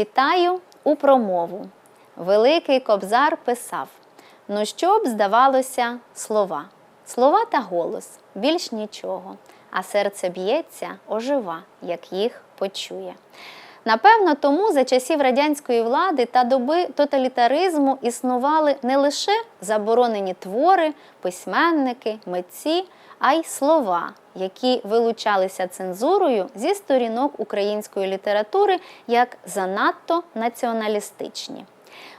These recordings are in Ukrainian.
Вітаю у промову. Великий кобзар писав: Ну, що б здавалося, слова, слова та голос, більш нічого, а серце б'ється, ожива, як їх почує. Напевно, тому за часів радянської влади та доби тоталітаризму існували не лише заборонені твори, письменники, митці, а й слова, які вилучалися цензурою зі сторінок української літератури як занадто націоналістичні.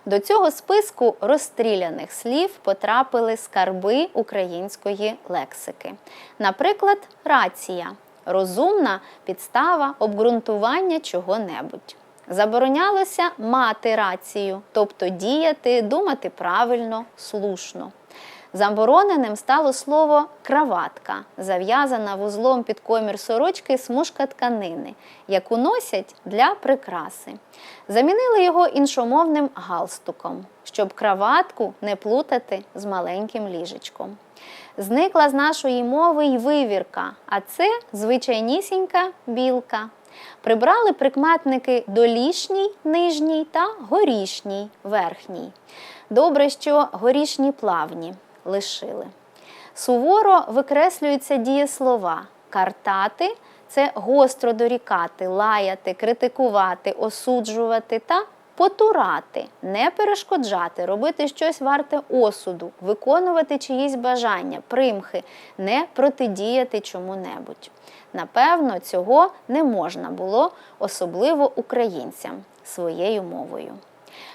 До цього списку розстріляних слів потрапили скарби української лексики. Наприклад, рація розумна підстава обґрунтування чого-небудь. Заборонялося мати рацію, тобто діяти, думати правильно, слушно. Забороненим стало слово краватка, зав'язана вузлом під комір сорочки смужка тканини, яку носять для прикраси. Замінили його іншомовним галстуком, щоб краватку не плутати з маленьким ліжечком. Зникла з нашої мови й вивірка, а це звичайнісінька білка. Прибрали прикметники долішній нижній та горішній верхній. Добре, що горішні плавні лишили. Суворо викреслюються дієслова. Картати це гостро дорікати, лаяти, критикувати, осуджувати та потурати, не перешкоджати, робити щось варте осуду, виконувати чиїсь бажання, примхи, не протидіяти чому-небудь. Напевно, цього не можна було, особливо українцям своєю мовою.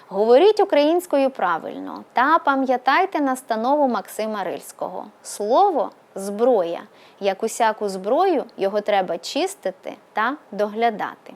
Говоріть українською правильно та пам'ятайте настанову Максима Рильського. Слово зброя. Як усяку зброю, його треба чистити та доглядати.